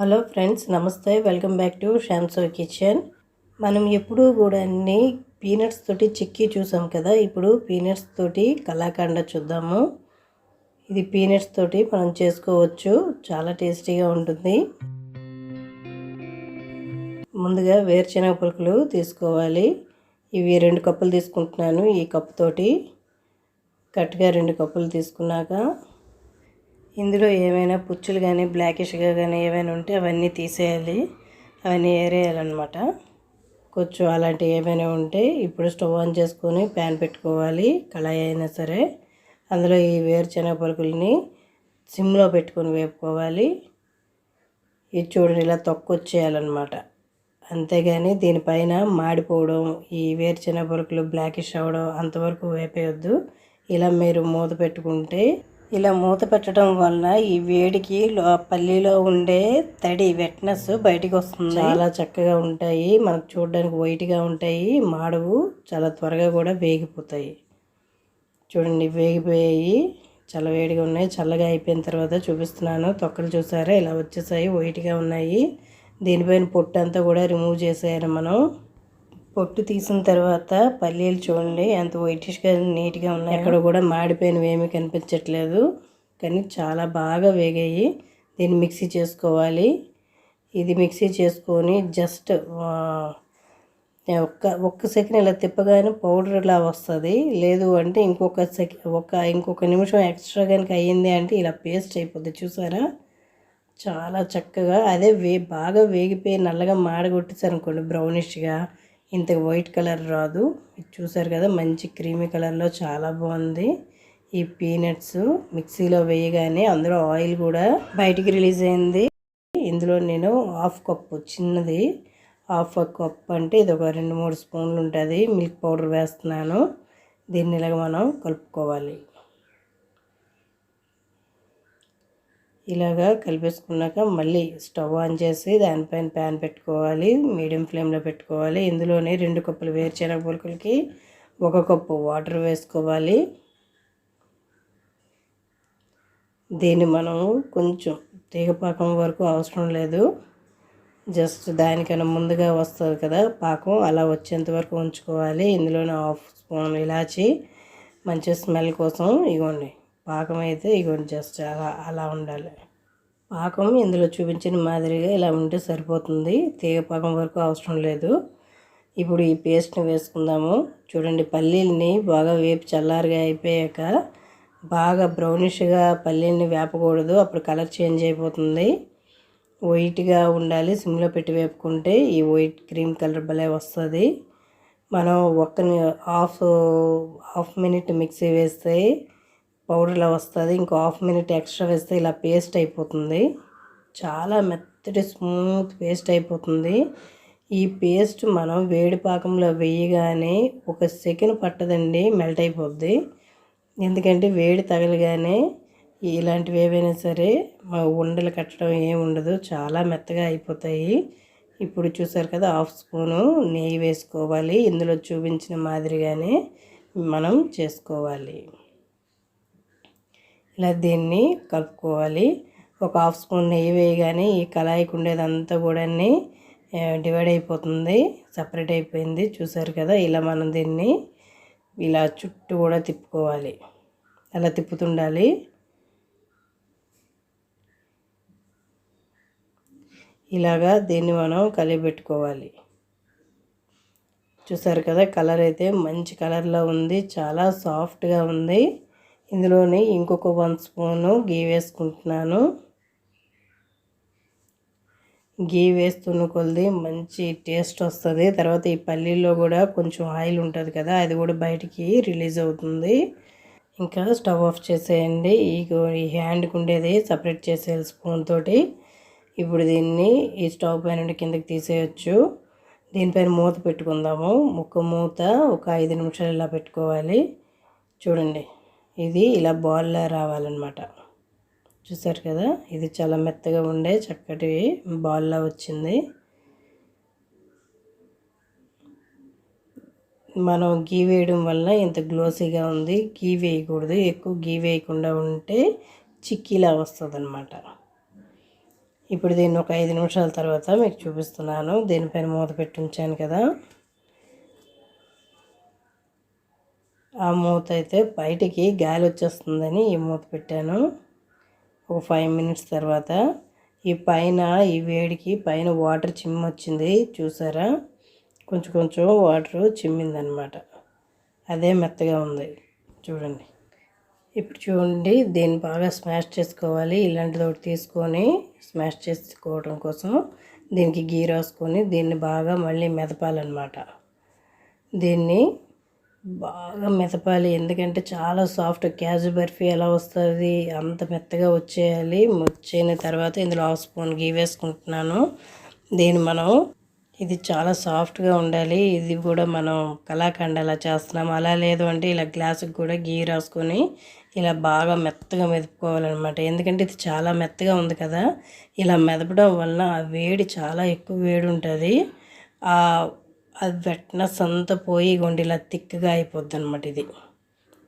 Hello friends namaste. Welcome back to షామ్సో kitchen. మనం ఎప్పుడూ కూడా అన్ని పీనట్స్ తోటి చిక్కీ చూసాం కదా. ఇప్పుడు పీనట్స్ తోటి కళాఖండ చూద్దాము. ఇది పీనట్స్ తోటి మనం చేసుకోవచ్చు. చాలా టేస్టీగా ఉంటుంది. ముందుగా వేరుశనగ పులుకులు తీసుకోవాలి. ఇవి రెండు కప్పులు తీసుకుంటున్నాను ఈ కప్పుతోటి కట్టుగా కరెక్ట్గా రెండు కప్పులు తీసుకున్నాక ఇందులో ఏమైనా పుచ్చులు కానీ బ్లాకిష్గా కానీ ఏమైనా ఉంటే అవన్నీ తీసేయాలి. అవన్నీ ఏరేయాలన్నమాట. కొంచెం అలాంటివి ఏమైనా ఉంటే ఇప్పుడు స్టవ్ ఆన్ చేసుకొని ప్యాన్ పెట్టుకోవాలి. కళాయి అయినా సరే. అందులో ఈ వేరుశనగ పలుకుల్ని సిమ్లో పెట్టుకొని వేపుకోవాలి. ఇది చూడండి ఇలా తొక్కొచ్చేయాలన్నమాట. అంతేగాని దీనిపైన మాడిపోవడం ఈ వేరుశనగ పలుకులు బ్లాకిష్ అవ్వడం అంతవరకు వేపేయొద్దు. ఇలా మీరు మూత పెట్టుకుంటే ఇలా మూత పెట్టడం వలన ఈ వేడికి పల్లీలో ఉండే తడి వెట్నెస్ బయటికి వస్తుంది. చాలా చక్కగా ఉంటాయి. మనకు చూడడానికి వైట్గా ఉంటాయి. మాడవు చాలా త్వరగా కూడా వేగిపోతాయి. చూడండి వేగిపోయాయి. చాలా వేడిగా ఉన్నాయి. చల్లగా అయిపోయిన తర్వాత చూపిస్తున్నాను. తొక్కలు చూసారా? ఇలా వచ్చేసాయి. వైట్గా ఉన్నాయి. దీనిపైన పొట్టు అంతా కూడా రిమూవ్ చేసేయాలి మనం. పొట్టు తీసిన తర్వాత పల్లీలు చూడండి ఎంత వైటిష్గా నీట్గా ఉన్నాయి. ఎక్కడ కూడా మాడిపోయినవి ఏమీ కనిపించట్లేదు. కానీ చాలా బాగా వేగాయి. దీన్ని మిక్సీ చేసుకోవాలి. ఇది మిక్సీ చేసుకొని జస్ట్ ఒక్క ఒక్క సెకండ్ ఇలా తిప్పగానే పౌడర్ ఇలా వస్తుంది. లేదు అంటే ఇంకొక సెక ఒక ఇంకొక నిమిషం ఎక్స్ట్రా కనుక అయ్యింది అంటే ఇలా పేస్ట్ అయిపోద్ది. చూసారా? చాలా చక్కగా. అదే వే బాగా వేగిపోయి నల్లగా మాడగొట్టేసారు అనుకోండి బ్రౌనిష్గా ఇంత వైట్ కలర్ రాదు. చూసారు కదా మంచి క్రీమీ కలర్లో చాలా బాగుంది. ఈ పీనట్స్ మిక్సీలో వేయగానే అందులో ఆయిల్ కూడా బయటికి రిలీజ్ అయింది. ఇందులో నేను హాఫ్ కప్పు చిన్నది హాఫ్ కప్ అంటే ఇది ఒక రెండు మూడు స్పూన్లు ఉంటుంది. మిల్క్ పౌడర్ వేస్తున్నాను. దీన్ని ఇలాగ మనం కలుపుకోవాలి. ఇలాగా కలిపేసుకున్నాక మళ్ళీ స్టవ్ ఆన్ చేసి దానిపైన ప్యాన్ పెట్టుకోవాలి మీడియం ఫ్లేమ్లో పెట్టుకోవాలి. ఇందులోనే రెండు కప్పులు వేరుశనగ పులుకులకి ఒక కప్పు వాటర్ వేసుకోవాలి. దీన్ని మనం కొంచెం తీగపాకం వరకు అవసరం లేదు. జస్ట్ దానికన్నా ముందుగా వస్తుంది కదా పాకం అలా వచ్చేంత వరకు ఉంచుకోవాలి. ఇందులోనే హాఫ్ స్పూన్ ఇలాచి మంచి స్మెల్ కోసం ఇవ్వండి. పాకం అయితే ఇగోండి జస్ట్ అలా అలా ఉండాలి. పాకం ఇందులో చూపించిన మాదిరిగా ఇలా ఉంటే సరిపోతుంది. తీగ పాకం వరకు అవసరం లేదు. ఇప్పుడు ఈ పేస్ట్ని వేసుకుందాము. చూడండి పల్లీలని బాగా వేపి చల్లారిగా అయిపోయాక బాగా బ్రౌనిష్గా పల్లీలని వేపకూడదు. అప్పుడు కలర్ చేంజ్ అయిపోతుంది. వైట్గా ఉండాలి. సిమ్లో పెట్టి వేపుకుంటే ఈ వైట్ క్రీమ్ కలర్ భలే వస్తుంది. మనం ఒక్క హాఫ్ హాఫ్ మినిట్ మిక్సీ వేస్తే పౌడర్ ఇలా వస్తుంది. ఇంకో హాఫ్ మినిట్ ఎక్స్ట్రా వేస్తే ఇలా పేస్ట్ అయిపోతుంది. చాలా మెత్తటి స్మూత్ పేస్ట్ అయిపోతుంది. ఈ పేస్ట్ మనం వేడి పాకంలో వేయగానే ఒక సెకండ్ పట్టదండి మెల్ట్ అయిపోద్ది. ఎందుకంటే వేడి తగలగానే ఇలాంటివి ఏవైనా సరే ఉండలు కట్టడం ఏమి ఉండదు. చాలా మెత్తగా అయిపోతాయి. ఇప్పుడు చూసారు కదా హాఫ్ స్పూను నెయ్యి వేసుకోవాలి. ఇందులో చూపించిన మాదిరిగానే మనం చేసుకోవాలి. ఇలా దీన్ని కలుపుకోవాలి. ఒక హాఫ్ స్పూన్ నెయ్యి వేయగానే ఈ కళాయికి ఉండేదంతా కూడా డివైడ్ అయిపోతుంది. సపరేట్ అయిపోయింది. చూసారు కదా ఇలా మనం దీన్ని ఇలా చుట్టూ కూడా తిప్పుకోవాలి. అలా తిప్పుతుండాలి. ఇలాగా దీన్ని మనం కలిపెట్టుకోవాలి. చూసారు కదా కలర్ అయితే మంచి కలర్లో ఉంది. చాలా సాఫ్ట్గా ఉంది. ఇందులోని ఇంకొక వన్ స్పూను గీ వేసుకుంటున్నాను. గీ వేస్తున్న కొలది మంచి టేస్ట్ వస్తుంది. తర్వాత ఈ పల్లీలో కూడా కొంచెం ఆయిల్ ఉంటుంది కదా అది కూడా బయటికి రిలీజ్ అవుతుంది. ఇంకా స్టవ్ ఆఫ్ చేసేయండి. ఈ ఈ హ్యాండ్కి ఉండేది సపరేట్ చేసేయాలి స్పూన్ తోటి ఇప్పుడు దీన్ని ఈ స్టవ్ పైన కిందకి తీసేయచ్చు. దీనిపైన మూత పెట్టుకుందాము. ముక్క మూత ఒక ఐదు నిమిషాలు ఇలా పెట్టుకోవాలి. చూడండి. ఇది ఇలా బాల్లా రావాలన్నమాట. చూసారు కదా? ఇది చాలా మెత్తగా ఉండే చక్కటి బాల్లా వచ్చింది. మనం గీ వేయడం వల్ల ఇంత గ్లోసీగా ఉంది. గీ వేయకూడదు. ఎక్కువ గీ వేయకుండా ఉంటే చిక్కీలా వస్తుంది అనమాట ఇప్పుడు దీన్ని ఒక ఐదు నిమిషాల తర్వాత మీకు చూపిస్తున్నాను. దీనిపైన మూత పెట్టి ఉంచాను కదా. ఆ మూత అయితే బయటికి గాలి వచ్చేస్తుందని ఈ మూత పెట్టాను. ఒక ఫైవ్ మినిట్స్ తర్వాత ఈ పైన ఈ వేడికి పైన వాటర్ చిమ్మ వచ్చింది. చూసారా? కొంచెం కొంచెం వాటర్ చిమ్మిందనమాట. అదే మెత్తగా ఉంది. చూడండి. ఇప్పుడు చూడండి దీన్ని బాగా స్మాష్ చేసుకోవాలి. ఇలాంటిది ఒకటి తీసుకొని స్మాష్ చేసుకోవడం కోసం దీనికి గీ రాసుకొని దీన్ని బాగా మళ్ళీ మెదపాలన్నమాట దీన్ని బాగా మెదపాలి. ఎందుకంటే చాలా సాఫ్ట్ క్యాజు బర్ఫీ ఎలా వస్తుంది అంత మెత్తగా వచ్చేయాలి. వచ్చిన తర్వాత ఇందులో హాఫ్ స్పూన్ గీ వేసుకుంటున్నాను. దీన్ని మనం ఇది చాలా సాఫ్ట్గా ఉండాలి. ఇది కూడా మనం కళాఖండ అలా చేస్తున్నాం. అలా లేదు అంటే ఇలా గ్లాసుకి కూడా గీ రాసుకొని ఇలా బాగా మెత్తగా మెదుపుకోవాలన్నమాట. ఎందుకంటే ఇది చాలా మెత్తగా ఉంది కదా ఇలా మెదపడం వలన ఆ వేడి చాలా ఎక్కువ వేడి ఉంటుంది. అది పెట్టిన సంత పోయి గుండి ఇలా తిక్కగా అయిపోద్ది అనమాట ఇది.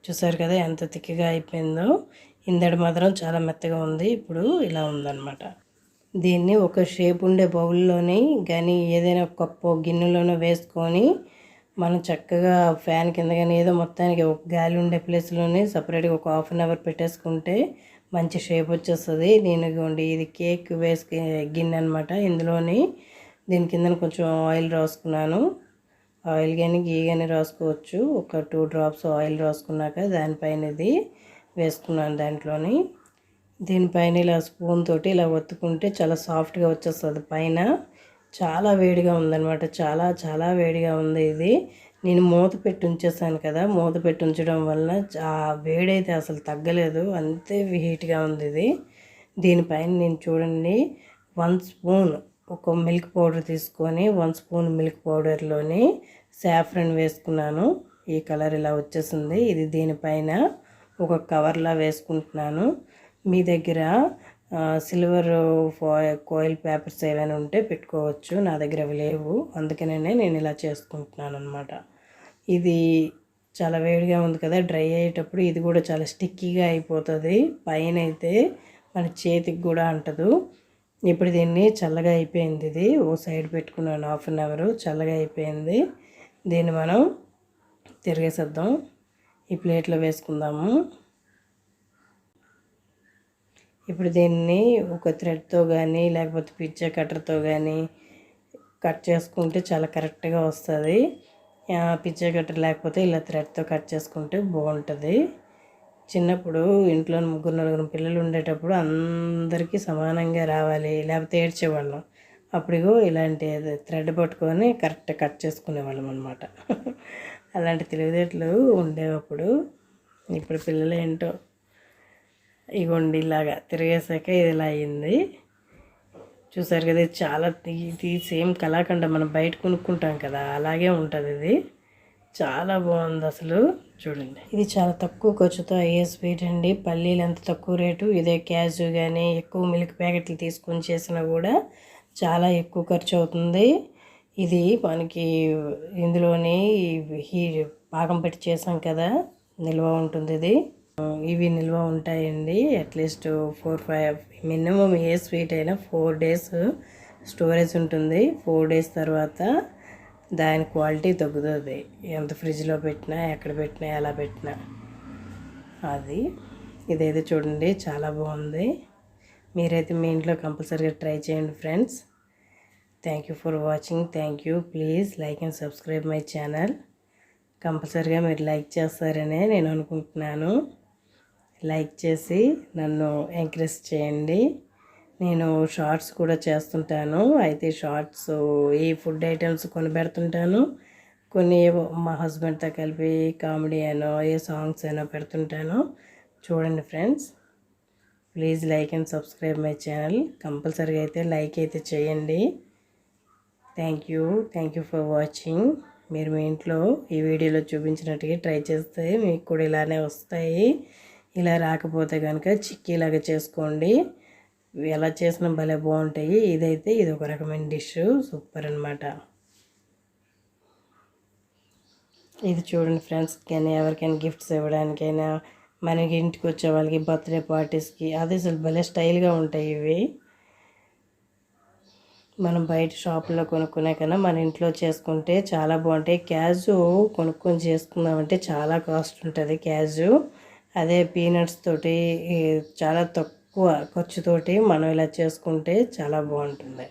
చూసారు కదా ఎంత తిక్కగా అయిపోయిందో. ఇందడి మాత్రం చాలా మెత్తగా ఉంది ఇప్పుడు ఇలా ఉందన్నమాట. దీన్ని ఒక షేప్ ఉండే బౌల్లోని కానీ ఏదైనా కప్పు గిన్నెలోనో వేసుకొని మనం చక్కగా ఫ్యాన్ కింద కానీ ఏదో మొత్తానికి ఒక గాలి ఉండే ప్లేస్లోనే సపరేట్గా ఒక హాఫ్ అన్ అవర్ పెట్టేసుకుంటే మంచి షేప్ వచ్చేస్తుంది. నేను ఇది కేక్ వేసుకే గిన్నె అనమాట ఇందులోని దీని కింద కొంచెం ఆయిల్ రాసుకున్నాను. ఆయిల్ కానీ గీ కానీ రాసుకోవచ్చు. ఒక టూ డ్రాప్స్ ఆయిల్ రాసుకున్నాక దానిపైన ఇది వేసుకున్నాను దాంట్లోని. దీనిపైన ఇలా స్పూన్ తోటి ఇలా ఒత్తుకుంటే చాలా సాఫ్ట్గా వచ్చేస్తుంది పైన. చాలా వేడిగా ఉందన్నమాట. చాలా చాలా వేడిగా ఉంది ఇది. నేను మూత పెట్టి ఉంచేసాను కదా మూత పెట్టి ఉంచడం వల్ల ఆ వేడైతే అసలు తగ్గలేదు. అంతే హీట్గా ఉంది ఇది. దీనిపైన నేను చూడండి వన్ స్పూన్ ఒక మిల్క్ పౌడర్ తీసుకొని వన్ స్పూన్ మిల్క్ పౌడర్లోని సాఫ్రన్ వేసుకున్నాను. ఈ కలర్ ఇలా వచ్చేసింది. ఇది దీనిపైన ఒక కవర్లా వేసుకుంటున్నాను. మీ దగ్గర సిల్వర్ కోయిల్ పేపర్స్ ఏమైనా ఉంటే పెట్టుకోవచ్చు. నా దగ్గర అవి లేవు. అందుకనే నేను ఇలా చేసుకుంటున్నాను అనమాట ఇది చాలా వేడిగా ఉంది కదా డ్రై అయ్యేటప్పుడు ఇది కూడా చాలా స్టిక్కీగా అయిపోతుంది. పైన అయితే మన చేతికి కూడా అంటదు. ఇప్పుడు దీన్ని చల్లగా అయిపోయింది ఇది. ఓ సైడ్ పెట్టుకున్నాను హాఫ్ అన్ అవర్. చల్లగా అయిపోయింది. దీన్ని మనం తిరిగేసేద్దాం. ఈ ప్లేట్లో వేసుకుందాము. ఇప్పుడు దీన్ని ఒక థ్రెడ్తో కానీ లేకపోతే పిజ్జా కట్టర్తో కానీ కట్ చేసుకుంటే చాలా కరెక్ట్గా వస్తుంది. పిజ్జా కట్టర్ లేకపోతే ఇలా థ్రెడ్తో కట్ చేసుకుంటే బాగుంటుంది. చిన్నప్పుడు ఇంట్లో ముగ్గురు నలుగురు పిల్లలు ఉండేటప్పుడు అందరికీ సమానంగా రావాలి లేకపోతే ఏడ్చేవాళ్ళం. అప్పుడు ఇలాంటి థ్రెడ్ పట్టుకొని కరెక్ట్ కట్ చేసుకునేవాళ్ళం అనమాట అలాంటి తెలివితేటలు ఉండేవప్పుడు ఇప్పుడు పిల్లలు ఏంటో ఇగోండి ఇలాగా తిరిగేసాక ఇది ఇలా అయింది. చూసారు కదా ఇది చాలా ఇది సేమ్ కళాఖండ మనం బయట కొనుక్కుంటాం కదా అలాగే ఉంటుంది ఇది. చాలా బాగుంది అసలు. చూడండి. ఇది చాలా తక్కువ ఖర్చుతో అయ్యే స్వీట్ అండి. పల్లీలు ఎంత తక్కువ రేటు? ఇదే క్యాజు కానీ ఎక్కువ మిల్క్ ప్యాకెట్లు తీసుకొని చేసినా కూడా చాలా ఎక్కువ ఖర్చు అవుతుంది. ఇది మనకి ఇందులోని హీ పాకం పెట్టి చేసాం కదా నిల్వ ఉంటుంది ఇది. ఇవి నిల్వ ఉంటాయండి. At least four five minimum A sweet అయినా ఫోర్ డేస్ స్టోరేజ్ ఉంటుంది. ఫోర్ డేస్ తర్వాత దాని క్వాలిటీ తగ్గుతుంది. ఎంత ఫ్రిడ్జ్లో పెట్టినా ఎక్కడ పెట్టినా ఎలా పెట్టినా. అది ఇదైతే చూడండి చాలా బాగుంది. మీరైతే మీ ఇంట్లో కంపల్సరీగా ట్రై చేయండి friends. Thank you for watching thank you please like and subscribe my channel కంపల్సరీగా మీరు లైక్ చేస్తారనే నేను అనుకుంటున్నాను. లైక్ చేసి నన్ను ఎంకరేజ్ చేయండి. నేను షార్ట్స్ కూడా చేస్తుంటాను. అయితే షార్ట్స్ ఈ ఫుడ్ ఐటమ్స్ కొని పెడుతుంటాను కొన్ని మా హస్బెండ్తో కలిపి కామెడీ అయినో ఏ సాంగ్స్ అయినా పెడుతుంటాను. చూడండి friends. Please like and subscribe my channel. కంపల్సరీగా అయితే లైక్ అయితే చేయండి. Thank you. Thank you for watching. మీరు మీ ఇంట్లో ఈ వీడియోలో చూపించినట్టుగా ట్రై చేస్తే మీకు కూడా ఇలానే వస్తాయి. ఇలా రాకపోతే కనుక చిక్కీలాగా చేసుకోండి. ఎలా చేసినా భలే బాగుంటాయి. ఇదైతే ఇది ఒక రకమైన డిష్. సూపర్ అనమాట ఇది చూడండి ఫ్రెండ్స్ కానీ ఎవరికైనా గిఫ్ట్స్ ఇవ్వడానికైనా మనకి ఇంటికి వచ్చే వాళ్ళకి బర్త్డే పార్టీస్కి అదే అసలు భలే స్టైల్గా ఉంటాయి ఇవి. మనం బయట షాపుల్లో కొనుక్కునే కన్నా మన ఇంట్లో చేసుకుంటే చాలా బాగుంటాయి. క్యాజు కొనుక్కొని చేసుకుందామంటే చాలా కాస్ట్ ఉంటుంది క్యాజు. అదే పీనట్స్ తోటి చాలా తక్కువ తక్కువ ఖర్చుతోటి మనం ఇలా చేసుకుంటే చాలా బాగుంటుంది.